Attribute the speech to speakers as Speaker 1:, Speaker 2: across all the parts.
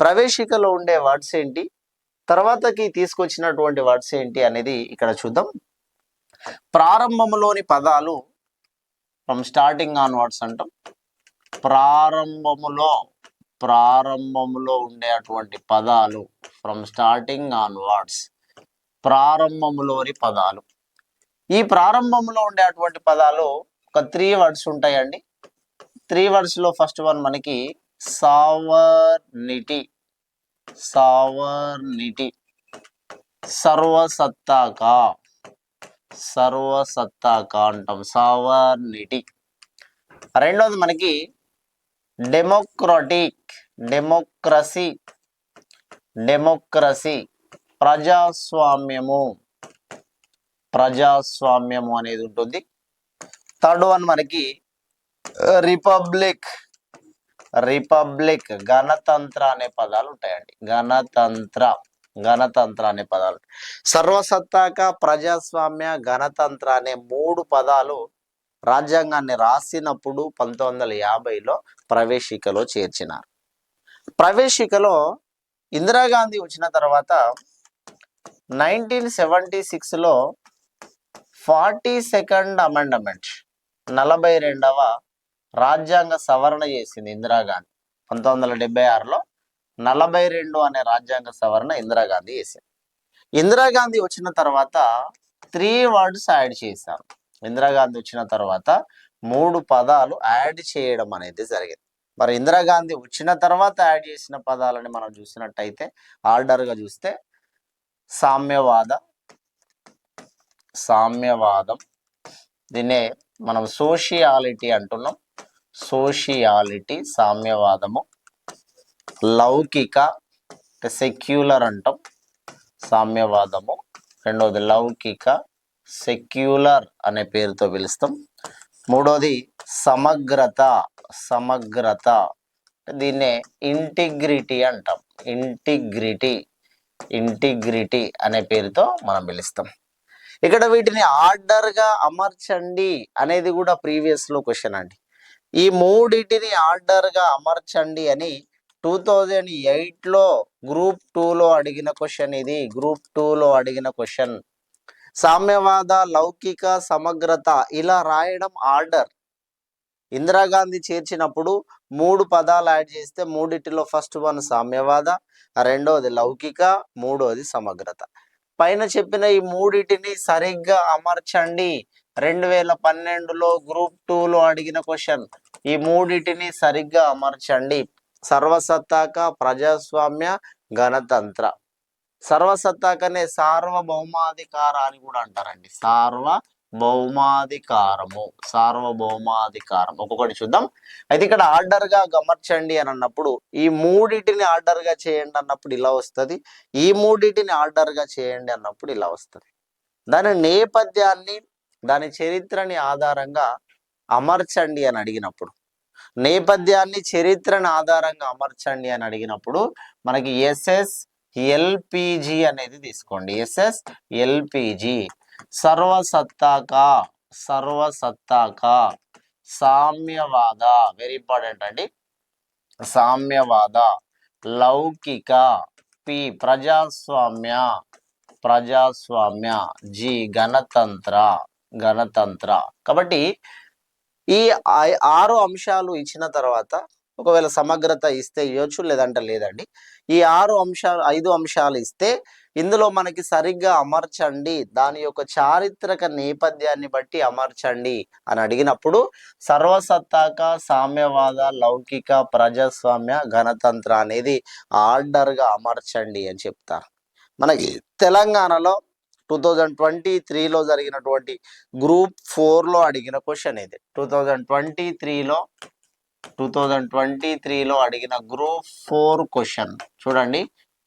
Speaker 1: ప్రవేశికలో ఉండే వర్డ్స్ ఏంటి? తర్వాతకి తీసుకొచ్చినటువంటి వర్డ్స్ ఏంటి అనేది ఇక్కడ చూద్దాం. ప్రారంభంలోని పదాలు ఫ్రమ్ స్టార్టింగ్ ఆన్ వర్డ్స్ అంటాం. ప్రారంభములో ప్రారంభములో ఉండేటువంటి పదాలు ఫ్రమ్ స్టార్టింగ్ ఆన్ వర్డ్స్ ప్రారంభములోని పదాలు. ఈ ప్రారంభంలో ఉండే అటువంటి పదాలు ఒక త్రీ వర్డ్స్ ఉంటాయండి. త్రీ వర్డ్స్లో ఫస్ట్ వన్ మనకి సావర్నిటి సావర్నిటి సర్వసత్తాక సర్వసత్తాక అంటాం. సావర్నిటి. రెండోది మనకి డెమోక్రటిక్ డెమోక్రసీ డెమోక్రసీ ప్రజాస్వామ్యము. ప్రజాస్వామ్యము అనేది ఉంటుంది. థర్డ్ వన్ మనకి రిపబ్లిక్ రిపబ్లిక్ గణతంత్ర అనే పదాలు ఉంటాయండి గణతంత్ర గణతంత్ర అనే పదాలు. సర్వసత్తాక ప్రజాస్వామ్య గణతంత్ర అనే మూడు పదాలు రాజ్యాంగాన్ని రాసినప్పుడు పంతొమ్మిది వందల యాభైలో ప్రవేశికలో చేర్చినారు. ప్రవేశికలో ఇందిరాగాంధీ వచ్చిన తర్వాత నైన్టీన్ సెవెంటీ సిక్స్లో ఫార్టీ సెకండ్ అమెండమెంట్ నలభై రెండవ రాజ్యాంగ సవరణ చేసింది ఇందిరాగాంధీ పంతొమ్మిది వందల డెబ్బై ఆరులో నలభై రెండు అనే రాజ్యాంగ సవరణ ఇందిరాగాంధీ చేసింది. ఇందిరాగాంధీ వచ్చిన తర్వాత త్రీ వర్డ్స్ యాడ్ చేశారు. ఇందిరాగాంధీ వచ్చిన తర్వాత మూడు పదాలు యాడ్ చేయడం అనేది జరిగింది. మరి ఇందిరాగాంధీ వచ్చిన తర్వాత యాడ్ చేసిన పదాలని మనం చూసినట్టయితే ఆర్డర్గా చూస్తే సామ్యవాద సామ్యవాదం దీన్నే మనం సోషియాలిటీ అంటున్నాం. సోషియాలిటీ సామ్యవాదము లౌకిక సెక్యులర్ అంటాం సామ్యవాదము. రెండవది లౌకిక సెక్యులర్ అనే పేరుతో పిలుస్తాం. మూడోది సమగ్రత సమగ్రత. దీన్నే ఇంటిగ్రిటీ అంటాం. ఇంటిగ్రిటీ ఇంటిగ్రిటీ అనే పేరుతో మనం పిలుస్తాం. ఇక్కడ వీటిని ఆర్డర్గా అమర్చండి అనేది కూడా ప్రీవియస్లో క్వశ్చన్ అండి. ఈ మూడింటిని ఆర్డర్గా అమర్చండి అని టూ థౌజండ్ ఎయిట్లో గ్రూప్ టూ లో అడిగిన క్వశ్చన్ ఇది. గ్రూప్ టూ లో అడిగిన క్వశ్చన్. సామ్యవాద లౌకిక సమగ్రత ఇలా రాయడం ఆర్డర్. ఇందిరాగాంధీ చేర్చినప్పుడు మూడు పదాలు యాడ్ చేస్తే మూడిటిలో ఫస్ట్ వన్ సామ్యవాద రెండవది లౌకిక మూడవది సమగ్రత. పైన చెప్పిన ఈ మూడిటిని సరిగ్గా అమర్చండి. రెండు వేల పన్నెండులో గ్రూప్ టూలో అడిగిన క్వశ్చన్. ఈ మూడిటిని సరిగ్గా అమర్చండి. సర్వసత్తాక ప్రజాస్వామ్య గణతంత్ర. సర్వసత్తాకనే సార్వభౌమాధికార అని కూడా అంటారండి. సార్వభౌమాధికారము సార్వభౌమాధికారం ఒక్కొక్కటి చూద్దాం. అయితే ఇక్కడ ఆర్డర్గా గమర్చండి అని అన్నప్పుడు ఈ మూడిటిని ఆర్డర్గా చేయండి అన్నప్పుడు ఇలా వస్తుంది. ఈ మూడిటిని ఆర్డర్గా చేయండి అన్నప్పుడు ఇలా వస్తుంది. దాని నేపథ్యాన్ని దాని చరిత్రని ఆధారంగా అమర్చండి అని అడిగినప్పుడు నేపథ్యాన్ని చరిత్రను ఆధారంగా అమర్చండి అని అడిగినప్పుడు మనకి ఎస్ఎస్ ఎల్పిజి అనేది తీసుకోండి. SS LPG. సర్వసత్తాక సర్వసత్తాక. సామ్యవాద. వెరీ ఇంపార్టెంట్ అండి. సామ్యవాద. లౌకిక. పి. ప్రజాస్వామ్య. ప్రజాస్వామ్య. జి. గణతంత్ర. గణతంత్ర. కాబట్టి ఈ ఆరు అంశాలు ఇచ్చిన తర్వాత ఒకవేళ సమగ్రత ఇస్తే ఇవ్వచ్చు లేదంటే లేదండి. ఈ ఆరు అంశాలు ఐదు అంశాలు ఇస్తే ఇందులో మనకి సరిగ్గా అమర్చండి. దాని యొక్క చారిత్రక నేపథ్యాన్ని బట్టి అమర్చండి అని అడిగినప్పుడు సర్వసత్తాక సామ్యవాద లౌకిక ప్రజాస్వామ్య గణతంత్ర అనేది ఆర్డర్గా అమర్చండి అని చెప్తారు. మనకి తెలంగాణలో టూ థౌజండ్ ట్వంటీ త్రీలో జరిగినటువంటి గ్రూప్ ఫోర్లో అడిగిన క్వశ్చన్ ఇది. టూ థౌజండ్ ట్వంటీ త్రీలో టూ థౌజండ్ ట్వంటీ త్రీలో అడిగిన గ్రూప్ ఫోర్ క్వశ్చన్. చూడండి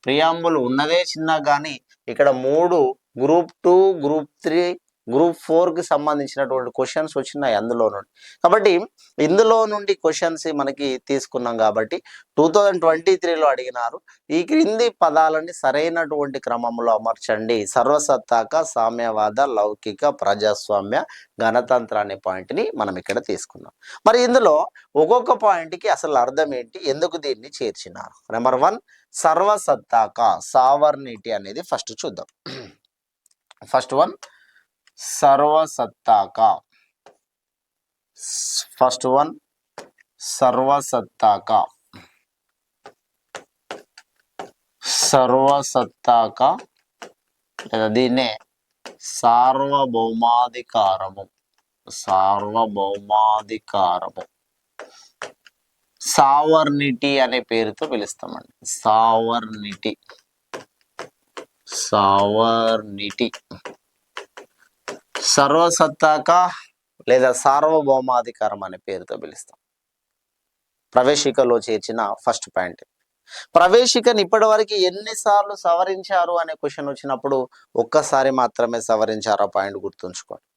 Speaker 1: ప్రియాంబుల్ ఉన్నదే చిన్న కానీ ఇక్కడ మూడు group two group three group ఫోర్కి సంబంధించినటువంటి క్వశ్చన్స్ వచ్చినాయి అందులో నుండి. కాబట్టి ఇందులో నుండి క్వశ్చన్స్ మనకి తీసుకున్నాం కాబట్టి టూ థౌజండ్ ట్వంటీ త్రీలో అడిగినారు. ఈ క్రింది పదాలని సరైనటువంటి క్రమంలో అమర్చండి. సర్వసత్తాక సామ్యవాద లౌకిక ప్రజాస్వామ్య గణతంత్ర అనే పాయింట్ని మనం ఇక్కడ తీసుకున్నాం. మరి ఇందులో ఒక్కొక్క పాయింట్కి అసలు అర్థం ఏంటి? ఎందుకు దీన్ని చేర్చినారు? నెంబర్ వన్ సర్వసత్తాక సావర్నిటీ అనేది ఫస్ట్ చూద్దాం. ఫస్ట్ వన్ సర్వసత్తాక. ఫస్ట్ వన్ సర్వసత్తాక. సర్వసత్తాక లేదా దీన్నే సార్వభౌమాధికారము. సార్వభౌమాధికారము. సావర్నిటీ అనే పేరుతో పిలుస్తామండి. సావర్నిటీ. సావర్నిటీ. సర్వసత్తాక లేదా సార్వభౌమాధికారం అనే పేరుతో పిలుస్తాం. ప్రవేశికలో చేర్చిన ఫస్ట్ పాయింట్. ప్రవేశికను ఇప్పటి వరకు ఎన్నిసార్లు సవరించారు అనే క్వశ్చన్ వచ్చినప్పుడు ఒక్కసారి మాత్రమే సవరించారు ఆ పాయింట్ గుర్తుంచుకోండి.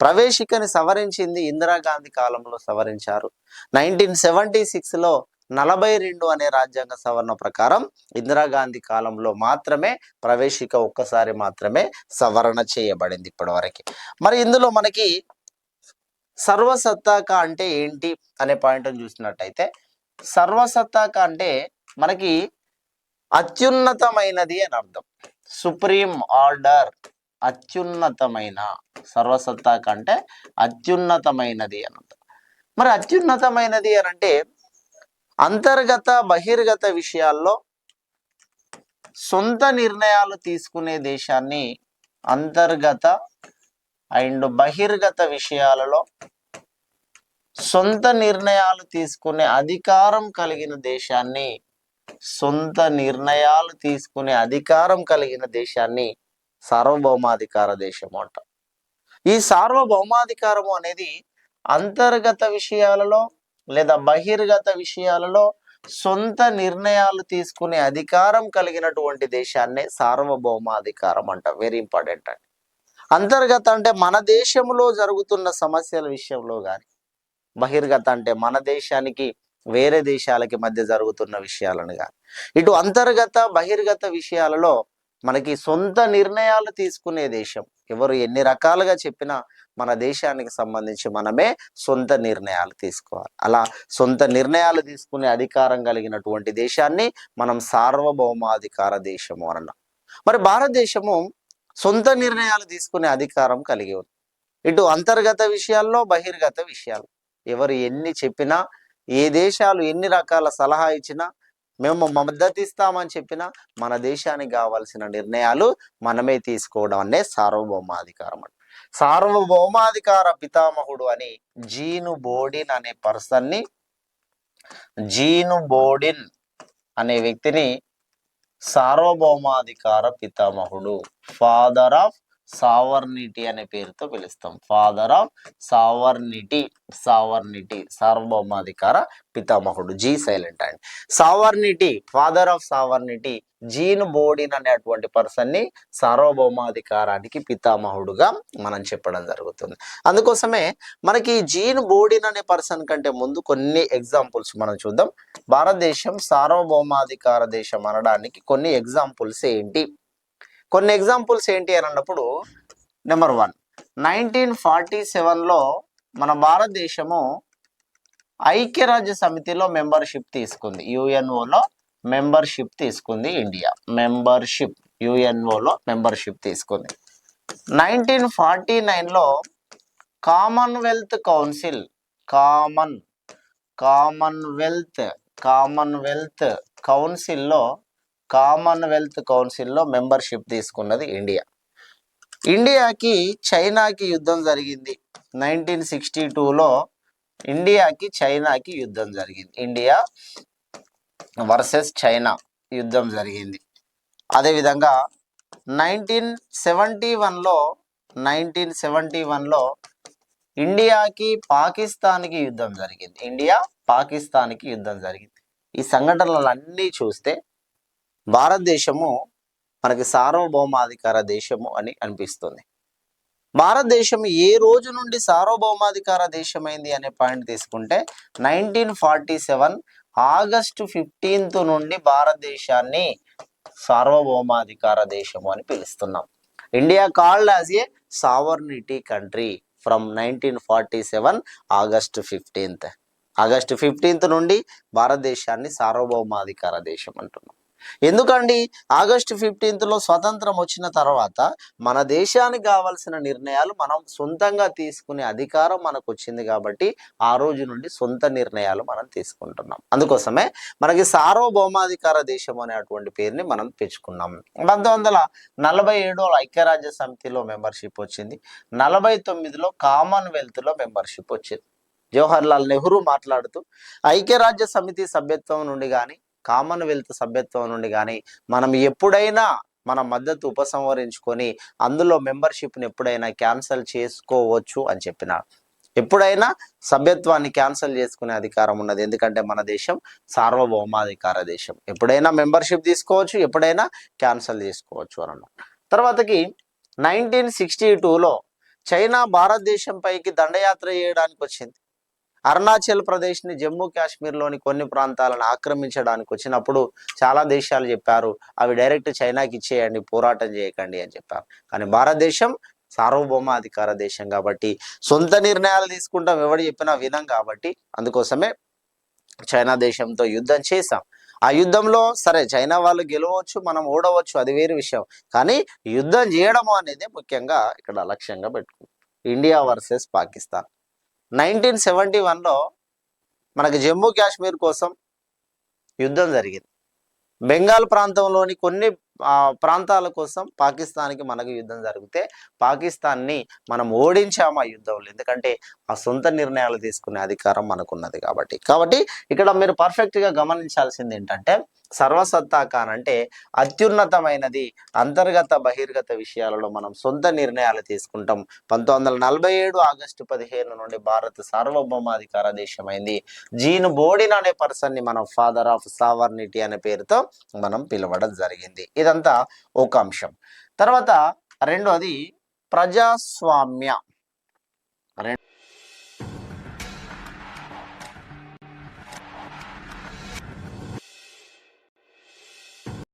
Speaker 1: ప్రవేశికని సవరించింది ఇందిరాగాంధీ కాలంలో సవరించారు. నైన్టీన్ సెవెంటీ సిక్స్లో నలభై రెండు అనే రాజ్యాంగ సవరణ ప్రకారం ఇందిరాగాంధీ కాలంలో మాత్రమే ప్రవేశిక ఒక్కసారి మాత్రమే సవరణ చేయబడింది ఇప్పటివరకు. మరి ఇందులో మనకి సర్వసత్తాక అంటే ఏంటి అనే పాయింట్ చూసినట్టయితే సర్వసత్తాక అంటే మనకి అత్యున్నతమైనది అని అర్థం. సుప్రీం ఆర్డర్ అత్యున్నతమైన సర్వసత్తాక అంటే అత్యున్నతమైనది అని అర్థం. మరి అత్యున్నతమైనది అని అంటే అంతర్గత బహిర్గత విషయాల్లో సొంత నిర్ణయాలు తీసుకునే దేశాన్ని అంతర్గత అండ్ బహిర్గత విషయాలలో సొంత నిర్ణయాలు తీసుకునే అధికారం కలిగిన దేశాన్ని సొంత నిర్ణయాలు తీసుకునే అధికారం కలిగిన దేశాన్ని సార్వభౌమాధికార దేశము అంట. ఈ సార్వభౌమాధికారము అనేది అంతర్గత విషయాలలో లేదా బహిర్గత విషయాలలో సొంత నిర్ణయాలు తీసుకునే అధికారం కలిగినటువంటి దేశాన్నే సార్వభౌమాధికారం అంట వెరీ ఇంపార్టెంట్ అండి అంతర్గత అంటే మన దేశంలో జరుగుతున్న సమస్యల విషయంలో కానీ బహిర్గత అంటే మన దేశానికి వేరే దేశాలకి మధ్య జరుగుతున్న విషయాలను కానీ ఇటు అంతర్గత బహిర్గత విషయాలలో మనకి సొంత నిర్ణయాలు తీసుకునే దేశం ఎవరు ఎన్ని రకాలుగా చెప్పినా మన దేశానికి సంబంధించి మనమే సొంత నిర్ణయాలు తీసుకోవాలి. అలా సొంత నిర్ణయాలు తీసుకునే అధికారం కలిగినటువంటి దేశాన్ని మనం సార్వభౌమాధికార దేశము అన్నాం. మరి భారతదేశము సొంత నిర్ణయాలు తీసుకునే అధికారం కలిగి ఉంది. ఇటు అంతర్గత విషయాల్లో బహిర్గత విషయాలు. ఎవరు ఎన్ని చెప్పినా ఏ దేశాలు ఎన్ని రకాల సలహా ఇచ్చినా మేము మద్దతు ఇస్తామని చెప్పిన మన దేశానికి కావాల్సిన నిర్ణయాలు మనమే తీసుకోవడం అనే సార్వభౌమాధికారం అంట సార్వభౌమాధికార పితామహుడు అని జీను బోడిన్ అనే పర్సన్ని జీను బోడిన్ అనే వ్యక్తిని సార్వభౌమాధికార పితామహుడు ఫాదర్ ఆఫ్ సావర్నిటీ అనే పేరుతో పిలుస్తాం. ఫాదర్ ఆఫ్ సావర్నిటీ సావర్నిటీ సార్వభౌమాధికార పితామహుడు. G silent and sovereignty father of sovereignty Jean Bodin అనేటువంటి పర్సన్ని సార్వభౌమాధికారానికి పితామహుడుగా మనం చెప్పడం జరుగుతుంది. అందుకోసమే మనకి జీన్ బోడిన్ అనే పర్సన్ కంటే ముందు కొన్ని ఎగ్జాంపుల్స్ మనం చూద్దాం. భారతదేశం సార్వభౌమాధికార దేశం అనడానికి కొన్ని ఎగ్జాంపుల్స్ ఏంటి? కొన్ని ఎగ్జాంపుల్స్ ఏంటి అని అన్నప్పుడు నెంబర్ వన్ నైన్టీన్ ఫార్టీ సెవెన్లో మన భారతదేశము ఐక్యరాజ్య సమితిలో మెంబర్షిప్ తీసుకుంది. యుఎన్ఓలో మెంబర్షిప్ తీసుకుంది ఇండియా మెంబర్షిప్ యుఎన్ఓలో మెంబర్షిప్ తీసుకుంది. నైన్టీన్ ఫార్టీ నైన్లో commonwealth council common commonwealth commonwealth కౌన్సిల్లో కామన్వెల్త్ కౌన్సిల్లో మెంబర్షిప్ తీసుకున్నది ఇండియా ఇండియాకి చైనాకి యుద్ధం జరిగింది. నైన్టీన్ సిక్స్టీ టూలో ఇండియాకి చైనాకి యుద్ధం జరిగింది. ఇండియా వర్సెస్ చైనా యుద్ధం జరిగింది. అదేవిధంగా నైన్టీన్ సెవెంటీ వన్లో నైన్టీన్ సెవెంటీ వన్లో ఇండియాకి పాకిస్తాన్కి యుద్ధం జరిగింది. ఇండియా పాకిస్తాన్కి యుద్ధం జరిగింది. ఈ సంఘటనలన్నీ చూస్తే భారతదేశము మనకి సార్వభౌమాధికార దేశము అని అనిపిస్తుంది. భారతదేశం ఏ రోజు నుండి సార్వభౌమాధికార దేశమైంది అనే పాయింట్ తీసుకుంటే nineteen forty seven August fifteenth నుండి భారతదేశాన్ని సార్వభౌమాధికార దేశము అని పిలుస్తున్నాం. India called as a sovereignty country from nineteen forty seven August fifteenth August fifteenth నుండి భారతదేశాన్ని సార్వభౌమాధికార దేశం అంటున్నాం. ఎందుకండి? ఆగస్టు ఫిఫ్టీన్త్లో స్వతంత్రం వచ్చిన తర్వాత మన దేశానికి కావాల్సిన నిర్ణయాలు మనం సొంతంగా తీసుకునే అధికారం మనకు వచ్చింది కాబట్టి ఆ రోజు నుండి సొంత నిర్ణయాలు మనం తీసుకుంటున్నాం. అందుకోసమే మనకి సార్వభౌమాధికార దేశం అనేటువంటి పేరుని మనం తెచ్చుకున్నాం పంతొమ్మిది వందల నలభై ఏడులో ఐక్యరాజ్య సమితిలో మెంబర్షిప్ వచ్చింది. నలభై తొమ్మిదిలో కామన్వెల్త్లో మెంబర్షిప్ వచ్చింది. జవహర్ లాల్ నెహ్రూ మాట్లాడుతూ ఐక్యరాజ్య సమితి సభ్యత్వం నుండి కానీ కామన్వెల్త్ సభ్యత్వం నుండి కానీ మనం ఎప్పుడైనా మన మద్దతు ఉపసంహరించుకొని అందులో మెంబర్షిప్ని ఎప్పుడైనా క్యాన్సిల్ చేసుకోవచ్చు అని చెప్పినాడు ఎప్పుడైనా సభ్యత్వాన్ని క్యాన్సిల్ చేసుకునే అధికారం ఉన్నది. ఎందుకంటే మన దేశం సార్వభౌమాధికార దేశం. ఎప్పుడైనా మెంబర్షిప్ తీసుకోవచ్చు ఎప్పుడైనా క్యాన్సిల్ చేసుకోవచ్చు అని అన్నాడు తర్వాతకి నైన్టీన్ సిక్స్టీ టూలో చైనా భారతదేశంపైకి దండయాత్ర చేయడానికి వచ్చింది. అరుణాచల్ ప్రదేశ్ని జమ్మూ కాశ్మీర్లోని కొన్ని ప్రాంతాలను ఆక్రమించడానికి వచ్చినప్పుడు చాలా దేశాలు చెప్పారు అవి డైరెక్ట్ చైనాకి ఇచ్చేయండి పోరాటం చేయకండి అని చెప్పారు. కానీ భారతదేశం సార్వభౌమాధికార దేశం కాబట్టి సొంత నిర్ణయాలు తీసుకుంటాం ఎవడు చెప్పినా వినం కాబట్టి అందుకోసమే చైనా దేశంతో యుద్ధం చేశాం. ఆ యుద్ధంలో సరే చైనా వాళ్ళు గెలవచ్చు మనం ఓడవచ్చు అది వేరే విషయం. కానీ యుద్ధం చేయడము అనేది ముఖ్యంగా ఇక్కడ లక్ష్యంగా పెట్టుకుంటాం. India versus Pakistan. Nineteen seventy వన్లో మనకి జమ్మూ కాశ్మీర్ కోసం యుద్ధం జరిగింది. బెంగాల్ ప్రాంతంలోని కొన్ని ప్రాంతాల కోసం పాకిస్తాన్కి మనకు యుద్ధం జరిగితే పాకిస్తాన్ని మనం ఓడించాము ఆ యుద్ధంలో. ఎందుకంటే ఆ సొంత నిర్ణయాలు తీసుకునే అధికారం మనకున్నది కాబట్టి. కాబట్టి ఇక్కడ మీరు పర్ఫెక్ట్గా గమనించాల్సింది ఏంటంటే సర్వసత్తాకాన్ అంటే అత్యున్నతమైనది అంతర్గత బహిర్గత విషయాలలో మనం సొంత నిర్ణయాలు తీసుకుంటాం. పంతొమ్మిది వందల నలభై ఏడు ఆగస్టు పదిహేను నుండి భారత్ సార్వభౌమాధికార దేశమైంది. జీన్ బోడిన్ అనే పర్సన్ని మనం ఫాదర్ ఆఫ్ సావర్నిటీ అనే పేరుతో మనం పిలవడం జరిగింది. ఇదంతా ఒక అంశం. తర్వాత రెండోది ప్రజాస్వామ్య. రెండు